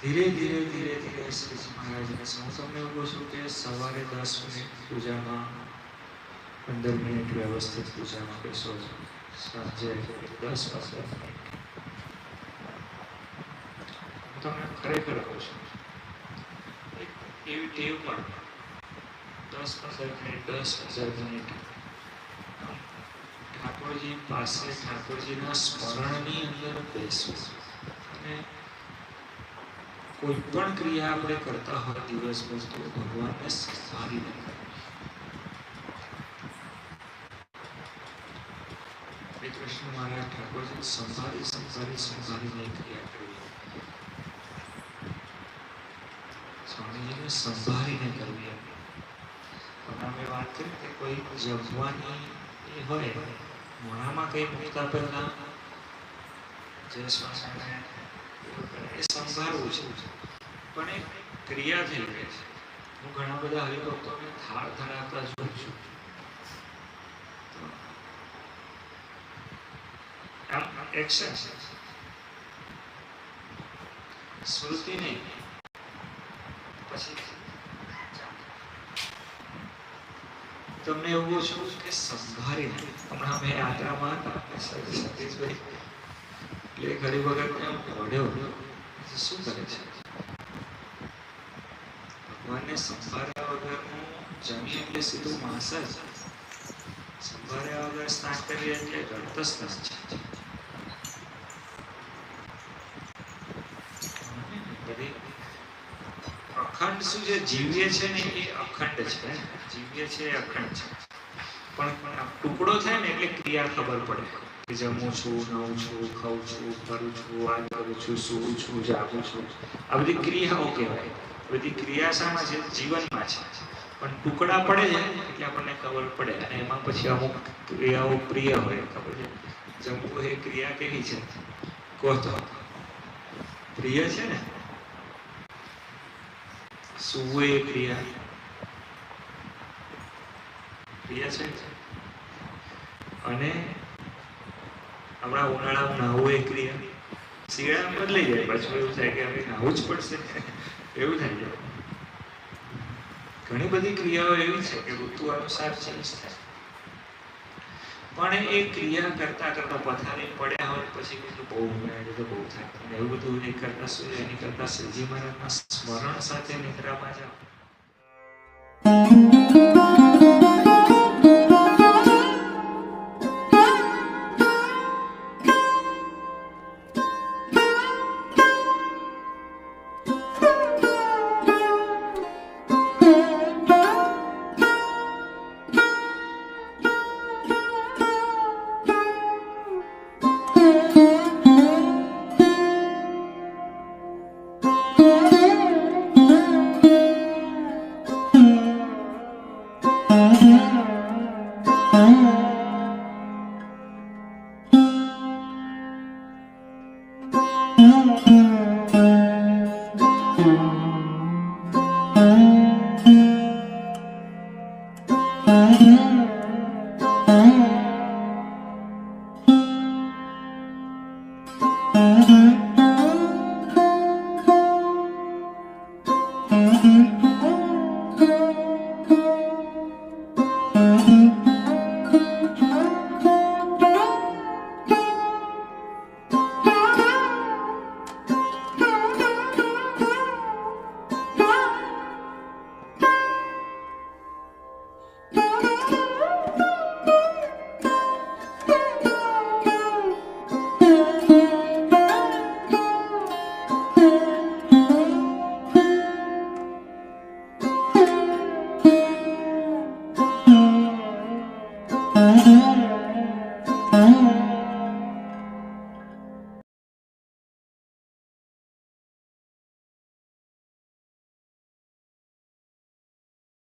ધીરે ધીરે ધીરે ધીરે શ્રીજી મહારાજને હું તમને કહું છું કે સવારે દસ મિનિટ પૂજામાં પંદર મિનિટ વ્યવસ્થિત પૂજામાં બેસો સાંજે દસ પંદર મિનિટ તમને ખરેખર કહું છું. એવી ટેવ પણ દસ પંદર મિનિટ દસ પંદર મિનિટ. ઠાકોરજી પાસે ઠાકોરજીના સ્મરણની અંદર બેસવું અને કોઈ પણ ક્રિયા આપણે કરતા હોય દિવસભર તો ભગવાનને સંભાળીને કરવી કરવી સ્વામીજીને કરવી પણ વાત કરી કે કોઈ જમવાની હોય, મોઢામાં કંઈ મૂકતા પહેલા જય સ્વામિનારાયણ એ સંભાળવું છે. પણ એ ક્રિયા થઈ ગઈ છે. હું ઘણા બધા હરિભક્તોને થાળ ધરાવતા જોઉં છું. આમ એક્શન સ્મૃતિ નહીં પછી તમને એવું છું કે સંભાળીને હમણાં મેં યાત્રામાં હતા. સતીશભાઈ, એટલે ઘણી વખત એમ વળ્યો શું કરે છે ભગવાનને સંભાળ્યા વગરનું જમી એટલે સીધું માંસ જ. સંભાળ્યા વગર સ્નાન કરીએ એટલે રડત સ્નાન છે. બધી અખંડ શું છે? જીવીએ છે ને એ અખંડ છે. જીવીએ છે એ અખંડ છે. પણ ટુકડો થાય ને એટલે ક્રિયા ખબર પડે. કે જમું છું, નવું છું, ખાઉં છું, ફરું છું આ કરું છું, સૂવું છું, જાગું છું. આ બધી ક્રિયાઓ કહેવાય. બધી ક્રિયા શામાં છે, જીવનમાં છે. પણ ટુકડા પડે છે એટલે આપણને ખબર પડે. અને એમાં પછી અમુક ક્રિયાઓ પ્રિય હોય, ખબર છે? જમવું એ ક્રિયા કેવી છે? કહો તો. પ્રિય છે ને? સૂવું એ ક્રિયા. પ્રિય છે? અને હમણાં ઉનાળામાં નાહવું એ ક્રિયા. શિયાળામાં બદલાઈ જાય, પાછું એવું થાય કે હવે નાહવું જ પડશે. એવું થઈ જાય ઘણી બધી ક્રિયાઓ એવી છે કે ઋતુ અનુસાર ચેન્જ થાય. પણ એ ક્રિયા કરતા કરતા પથારી પડ્યા હોય પછી બીજું બહુ ઉમેરાય તો બહુ થાય. એવું બધું એ કરતા સૂર્ય, એની કરતા શ્રીજી મહારાજના સ્મરણ સાથે નિદ્રામાં જાઓ